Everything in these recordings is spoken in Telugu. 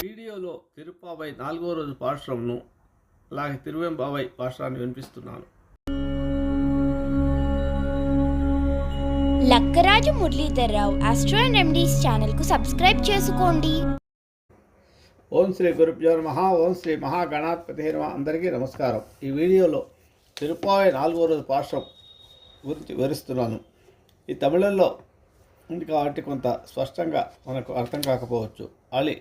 వీడియోలో తిరుపావై నాలుగో రోజు పాశ్రంను అలాగే తిరువెంబావై పాశ్రాన్ని వినిపిస్తున్నాను. Lakkaraju Muralidhar Rao astro and remedies ఛానల్కు సబ్స్క్రైబ్ చేసుకోండి. ఓం శ్రీ గురుభ్యో నమ. ఓం శ్రీ మహాగణాధిపతి నమ. అందరికీ నమస్కారం. ఈ వీడియోలో తిరుపావై నాలుగో రోజు పాశ్రం గురించి వివరిస్తున్నాను. ఈ తమిళంలో ఉంది కాబట్టి కొంత స్పష్టంగా మనకు అర్థం కాకపోవచ్చు. అలి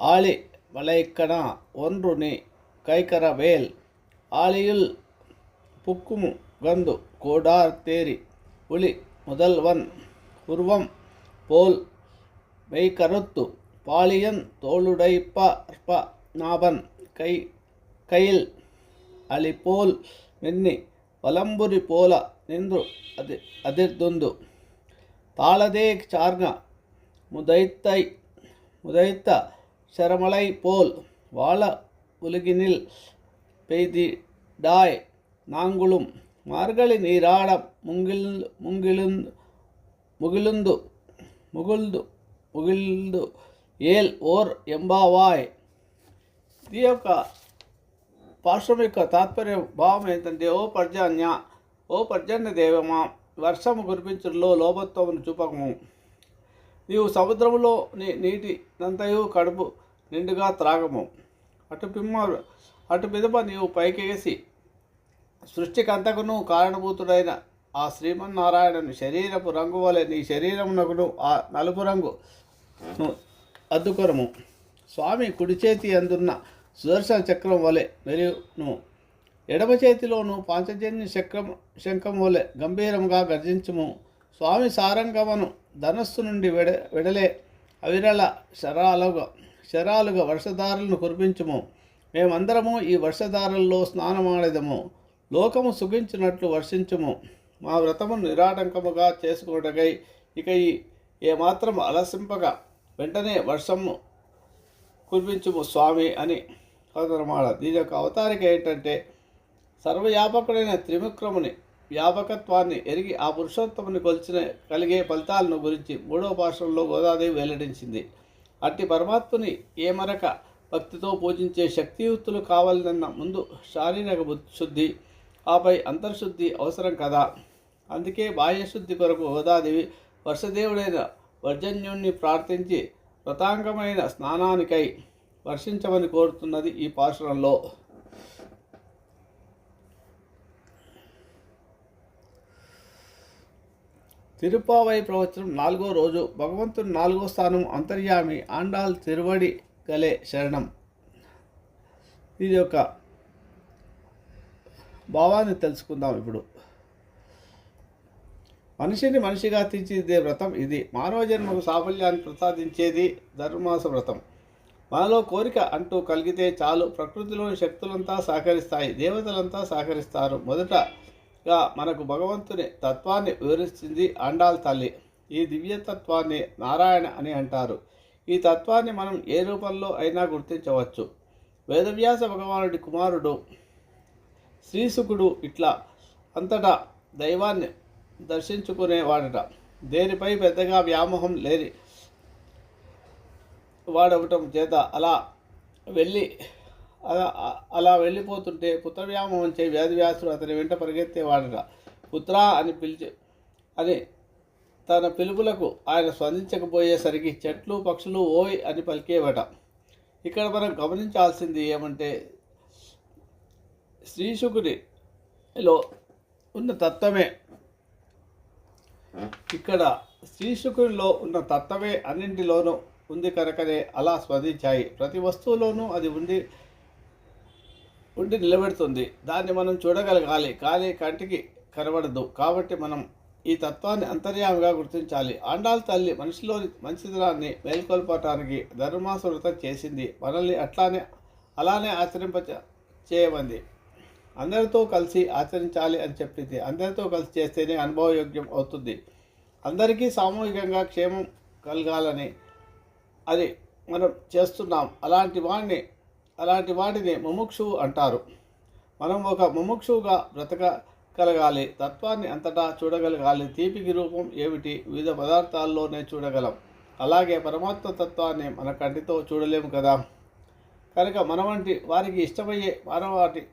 ಆಳಿ ವಲೈಕ್ಕಣ ಒಂದ್ರುನಿ ಕೈಕರ ವೇಲ್ ಆಲಿಯುಲ್ புக்குமு கந்து கோடார் தேரி புலி முதல்வன் உருவம் போல் மெய்கருத்து. பாலியன் தோளுடைப்ப ப நாபன் கை கையில் அலிபோல் மென்னி வலம்புரி போல நின்று அது அதிர்துந்து தாளதே சார்ங்க முதைத்தை முதைத்த శరమలై పోల్ వాళ ఉలిగినిల్ பெய்திடாய் நாங்குளும் மார்கழி நீராட முங்கில் முங்கிழுந்து ముగిలుందు ముగుల్దు ముగిల్దు ఏల్ ఓర్ ఎంబావాయ్ ఇది యొక్క పార్శ్వం యొక్క తాత్పర్యం భావం ఏంటంటే ఓ పర్జన్య ఓ పర్జన్య దేవమా వర్షము కురిపించులో లోభత్వమును చూపకము నీవు సముద్రములో నీ నీటి నంతయు కడుపు నిండుగా త్రాగము. అటు పిమ్మ అటు పిదప నీవు పైకేసి సృష్టికంతకును కారణభూతుడైన ఆ శ్రీమన్నారాయణను శరీరపు రంగు వలె నీ శరీరమునకును ఆ నలుపు రంగు అద్దుకొరము స్వామి కుడి చేతి అందున్న సుదర్శన చక్రం వలె మెరుగును ఎడమ చేతిలోను పాంచజన్య చక్రం శంఖం వలె గంభీరంగా గర్జించము. స్వామి సారంగమను ధనస్సు నుండి వెడ వెడలే అవిరళ శరాలుగా శరాలుగా వర్షధారలను కురిపించుము. మేమందరము ఈ వర్షధారల్లో స్నానమాడదము. లోకము సుఖించినట్లు వర్షించుము. మా వ్రతము నిరాటంకముగా చేసుకున్నటకై ఇక ఈ ఏమాత్రం అలసింపగా వెంటనే వర్షము కురిపించుము స్వామి అని అదనమాట దీని యొక్క అవతారిక ఏంటంటే సర్వవ్యాపకుడైన త్రివిక్రముని వ్యాపకత్వాన్ని ఎరిగి ఆ పురుషోత్తముని కొలిచిన కలిగే ఫలితాలను గురించి మూడవ పాఠంలో గోదాదేవి వెల్లడించింది. అట్టి పరమాత్ముని ఏమరక భక్తితో పూజించే శక్తియుక్తులు కావాలన్న ముందు శారీరక శుద్ధి ఆపై అంతర్శుద్ధి అవసరం కదా. అందుకే బాహ్యశుద్ధి కొరకు గోదాదేవి వర్షదేవుడైన వర్జన్యుణ్ణి ప్రార్థించి వ్రతాంగమైన స్నానానికై వర్షించమని కోరుతున్నది ఈ పాశ్రంలో తిరుపావై ప్రవచనం నాలుగో రోజు. భగవంతుని నాలుగో స్థానం అంతర్యామి ఆండాల్ తిరువడి గలే శరణం. ఇది యొక్క భావాన్ని తెలుసుకుందాం ఇప్పుడు. మనిషిని మనిషిగా తీర్చిదిద్దే వ్రతం ఇది. మానవ జన్మకు సాఫల్యాన్ని ప్రసాదించేది ధర్మాస వ్రతం. మనలో కోరిక అంటూ కలిగితే చాలు. ప్రకృతిలోని శక్తులంతా సహకరిస్తాయి. దేవతలంతా సహకరిస్తారు. మొదట ఇంకా మనకు భగవంతుని తత్వాన్ని వివరిస్తుంది అండాల తల్లి. ఈ దివ్యతత్వాన్ని నారాయణ అని అంటారు. ఈ తత్వాన్ని మనం ఏ రూపంలో అయినా గుర్తించవచ్చు. వేదవ్యాస భగవానుడి కుమారుడు శ్రీసుకుడు ఇట్లా అంతటా దైవాన్ని దర్శించుకునేవాడట. దేనిపై పెద్దగా వ్యామోహం లేని వాడవటం చేత అలా వెళ్ళి అలా అలా వెళ్ళిపోతుంటే పుత్ర వ్యామోహం చే వ్యాధివ్యాసుడు అతని వెంట పరిగెత్తేవాడట పుత్ర అని పిలిచి అని తన పిలుపులకు ఆయన స్పందించకపోయేసరికి చెట్లు పక్షులు ఓయ్ అని పలికేవట. ఇక్కడ మనం గమనించాల్సింది ఏమంటే శ్రీశుకునిలో ఉన్న తత్వమే. ఇక్కడ శ్రీశుకునిలో ఉన్న తత్వమే అన్నింటిలోనూ ఉంది కనుకనే అలా స్పందించాయి. ప్రతి వస్తువులోనూ అది ఉండి ఉండి నిలబెడుతుంది. దాన్ని మనం చూడగలగాలి. కానీ కంటికి కనబడదు. కాబట్టి మనం ఈ తత్వాన్ని అంతర్యామిగా గుర్తించాలి. ఆండాల తల్లి మనిషిలోని మంచితనాన్ని మేల్కొల్పటానికి ధర్మాస చేసింది. మనల్ని అట్లానే అలానే ఆచరింప చేయమంది. అందరితో కలిసి ఆచరించాలి అని చెప్పింది. అందరితో కలిసి చేస్తేనే అనుభవయోగ్యం అవుతుంది. అందరికీ సామూహికంగా క్షేమం కలగాలని అది మనం చేస్తున్నాం. అలాంటి వాడిని అలాంటి వాటిని ముముక్షువు అంటారు. మనం ఒక ముముక్షువుగా బ్రతకగలగాలి తత్వాన్ని అంతటా చూడగలగాలి తీపికి రూపం ఏమిటి వివిధ పదార్థాల్లోనే చూడగలం. అలాగే పరమాత్మ తత్వాన్ని మన కంటితో చూడలేము కదా. కనుక మన వంటి వారికి ఇష్టమయ్యే మానవాటి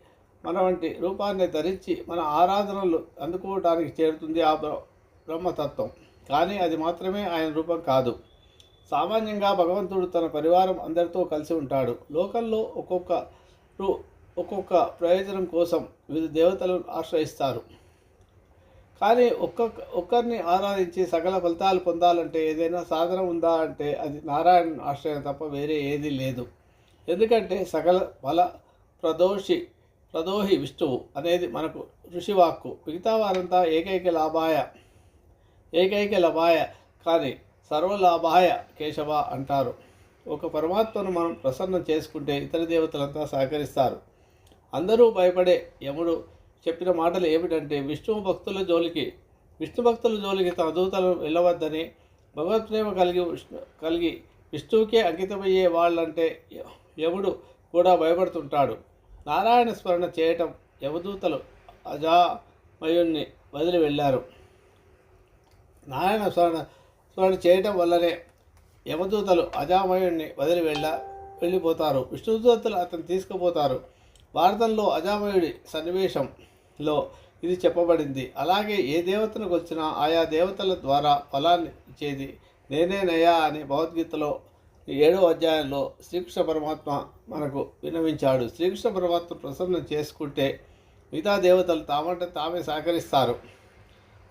మన వంటి రూపాన్ని ధరించి మన ఆరాధనలు అందుకోవటానికి చేరుతుంది ఆ బ్రహ్మతత్వం. కానీ అది మాత్రమే ఆయన రూపం కాదు. సామాన్యంగా భగవంతుడు తన పరివారం అందరితో కలిసి ఉంటాడు. లోకల్లో ఒక్కొక్కరు ఒక్కొక్క ప్రయోజనం కోసం వివిధ దేవతలను ఆశ్రయిస్తారు. కానీ ఒక్కొక్క ఒక్కరిని ఆరాధించి సకల ఫలితాలు పొందాలంటే ఏదైనా సాధన ఉందా అంటే అది నారాయణ ఆశ్రయం తప్ప వేరే ఏదీ లేదు. ఎందుకంటే సకల ఫల ప్రదోషి ప్రదోహి విష్ణువు అనేది మనకు ఋషివాక్కు మిగతా వారంతా ఏకైక లాభాయ ఏకైక లభాయ. కానీ సర్వలాభాయ కేశవ అంటారు. ఒక పరమాత్మను మనం ప్రసన్నం చేసుకుంటే ఇతర దేవతలంతా సహకరిస్తారు. అందరూ భయపడే యముడు చెప్పిన మాటలు ఏమిటంటే విష్ణు భక్తుల జోలికి విష్ణు భక్తుల జోలికి తన దూతలను వెళ్ళవద్దని భగవత్ప్రేమ కలిగి విష్ణు కలిగి విష్ణువుకే అంకితమయ్యే వాళ్ళంటే యముడు కూడా భయపడుతుంటాడు. నారాయణ స్మరణ చేయటం యమదూతలు అజామయుణ్ణి వదిలి వెళ్ళారు. నారాయణ స్మరణ స్మరణ చేయటం వల్లనే యమదూతలు అజామయుణ్ణి వదిలి వెళ్ళ వెళ్ళిపోతారు. విష్ణుదూతలు అతను తీసుకుపోతారు. భారతంలో అజామయుడి సన్నివేశంలో ఇది చెప్పబడింది. అలాగే ఏ దేవతను వచ్చినా ఆయా దేవతల ద్వారా ఫలాన్ని ఇచ్చేది నేనేనయ్యా అని భగవద్గీతలో ఏడో అధ్యాయంలో శ్రీకృష్ణ పరమాత్మ మనకు విన్నవించాడు. శ్రీకృష్ణ పరమాత్మ ప్రసన్నం చేసుకుంటే మిగతా దేవతలు తామంటే తామే సహకరిస్తారు.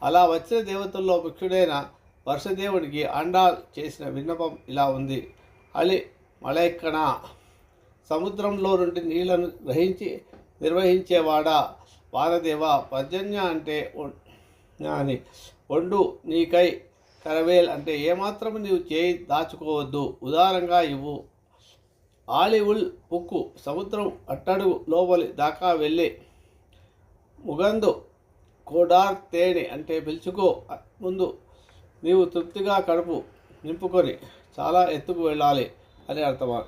అలా వచ్చిన దేవతల్లో ముఖ్యుడైన వర్షదేవుడికి అండాల్ చేసిన విన్నపం ఇలా ఉంది. అలి మలైక్కణ సముద్రంలో నుండి నీళ్ళను గ్రహించి నిర్వహించేవాడా? వానదేవ పర్జన్య అంటే అని ఒండు నీకై కరవేల్ అంటే ఏమాత్రం నీవు చేయి దాచుకోవద్దు. ఉదారంగా ఇవ్వు. ఆలివుల్ పుక్కు సముద్రం అట్టడుగు లోపలి దాకా వెళ్ళి ముగందు కోడార్ తేనె అంటే పిలుచుకో. ముందు నీవు తృప్తిగా కడుపు నింపుకొని చాలా ఎత్తుకు వెళ్ళాలి అని అర్థమా?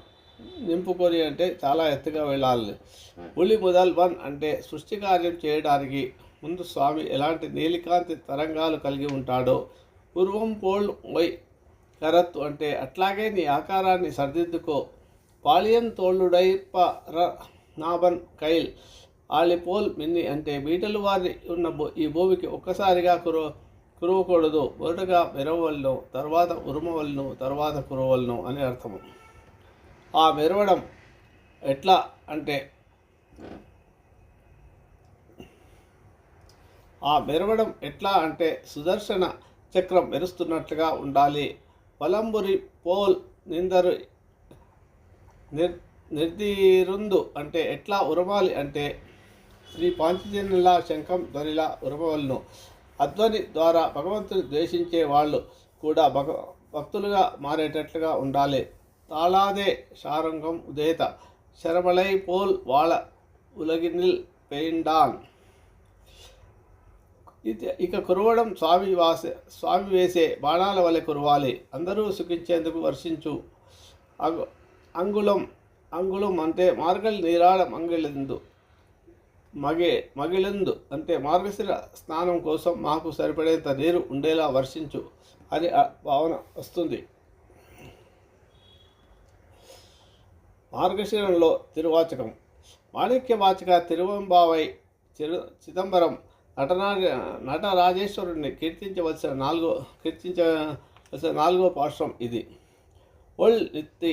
నింపుకొని అంటే చాలా ఎత్తుగా వెళ్ళాలి. ఉలి ముదల్ వన్ అంటే సృష్టి కార్యం చేయడానికి ముందు స్వామి ఎలాంటి నీలికాంతి తరంగాలు కలిగి ఉంటాడో పూర్వం పోల్ వై కరత్తు అంటే అట్లాగే నీ ఆకారాన్ని సరిదిద్దుకో. పాలియన్ తోళ్ళుడైప నాబన్ కైల్ ఆలిపోల్ మిన్ని అంటే బీటలు వారి ఉన్న భూ- ఈ భూమికి ఒక్కసారిగా కురో కురవకూడదు. మొదటగా మెరవలను తర్వాత ఉరుమవలను తర్వాత కురవలను అని అర్థము. ఆ మెరవడం ఎట్లా అంటే ఆ మెరవడం ఎట్లా అంటే సుదర్శన చక్రం మెరుస్తున్నట్లుగా ఉండాలి. వలంబురి పోల్ నిందరు నిర్ నిర్దీరుందు అంటే ఎట్లా ఉరవాలి అంటే శ్రీ పాంచజన్యుల శంఖం ధ్వనిలా ఉరవలను అధ్వని ద్వారా భగవంతుని ద్వేషించే వాళ్ళు కూడా భగ భక్తులుగా మారేటట్లుగా ఉండాలి. తాళాదే శారంగం ఉదేత. శరమలై పోల్ వాళ్ళ ఉలగినిల్ పెయిండాన్. ఇక కురవడం స్వామి వాసే స్వామి వేసే బాణాల వలె కురవాలి. అందరూ సుఖించేందుకు వర్షించు. అంగు అంగుళం అంగుళం అంటే మార్గల్ నీరాళం అంగిలందు మగే మగిలందు అంటే మార్గశిర స్నానం కోసం మాకు సరిపడేంత నీరు ఉండేలా వర్షించు అని ఆ భావన వస్తుంది. మార్గశిరంలో తిరువాచకం. మాణిక్యవాచక తిరువంబావై చిరు చిదంబరం నటనా నటరాజేశ్వరుడిని కీర్తించవలసిన నాలుగో కీర్తించవలసిన నాలుగో పాశ్రం ఇది. ఒల్ నిత్తి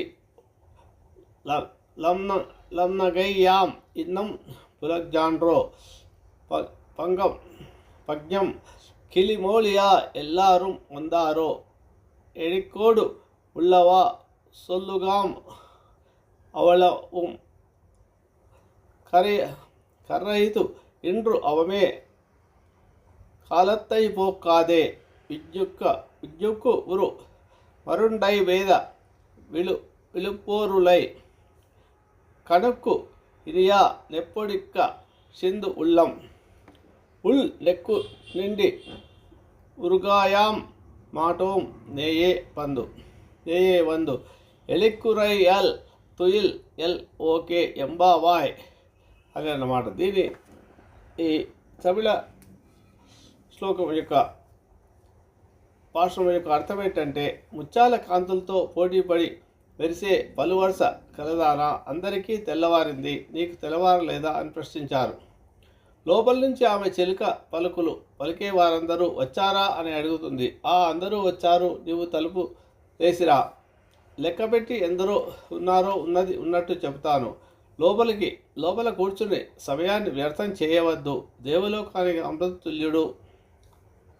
లమ్న లమ్నగయ్యాం ఇన్నం புலக்ஜான்ட்ரோ ப பங்கம் பக்ஞம் கிளிமோலியா எல்லாரும் வந்தாரோ? எழிக்கோடு உள்ளவா? சொல்லுகாம். அவளவும் கரை கரைது இன்று அவமே. காலத்தை போக்காதே. விஜுக்க விஜுக்கு உரு. மருண்டை வேத விழு விழுப்போருளை. கணக்கு ఇరియా నెప్పొడిక్క సింధు ఉల్లం. ఉల్ నెక్కు నిండి ఉరుగాయాం మాటోం నేయే పందు. నేయే వందు. ఎలిక్కురై ఎల్ తుయిల్ ఎల్ ఓకే ఎంబావాయ్. అని అన్నమాట దీని ఈ తమిళ శ్లోకం యొక్క పాశ్రం యొక్క అర్థం ఏంటంటే ముత్యాల కాంతులతో పోటీపడి మెరిసే పలువరుస కలదానా అందరికీ తెల్లవారింది. నీకు తెల్లవారలేదా? అని ప్రశ్నించారు. లోపల నుంచి ఆమె చిలుక పలుకులు. పలికే వారందరూ వచ్చారా? అని అడుగుతుంది. ఆ అందరూ వచ్చారు. నీవు తలుపు వేసిరా. లెక్కపెట్టి ఎందరో ఉన్నారో ఉన్నది ఉన్నట్టు చెబుతాను. లోపలికి లోపల కూర్చుని సమయాన్ని వ్యర్థం చేయవద్దు. దేవలోకానికి అమృతతుల్యుడు.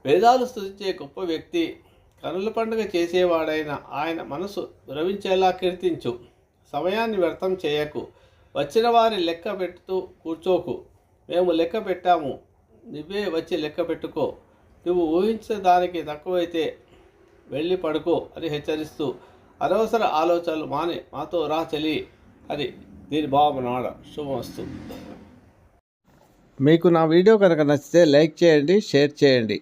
వేదాలు స్థుతించే గొప్ప వ్యక్తి. కనుల పండుగ చేసేవాడైన ఆయన మనసు విరవించేలా కీర్తించు. సమయాన్ని వ్యర్థం చేయకు. వచ్చిన వారి లెక్క పెట్టుతూ కూర్చోకు. మేము లెక్క పెట్టాము. నువ్వే వచ్చి లెక్క పెట్టుకో. నువ్వు ఊహించిన దానికి తక్కువైతే వెళ్ళి పడుకో అని హెచ్చరిస్తూ అనవసర ఆలోచనలు మాని మాతో రా చెలి అని దీని భావనాడ శుభమస్తు. మీకు నా వీడియో కనుక నచ్చితే లైక్ చేయండి షేర్ చేయండి.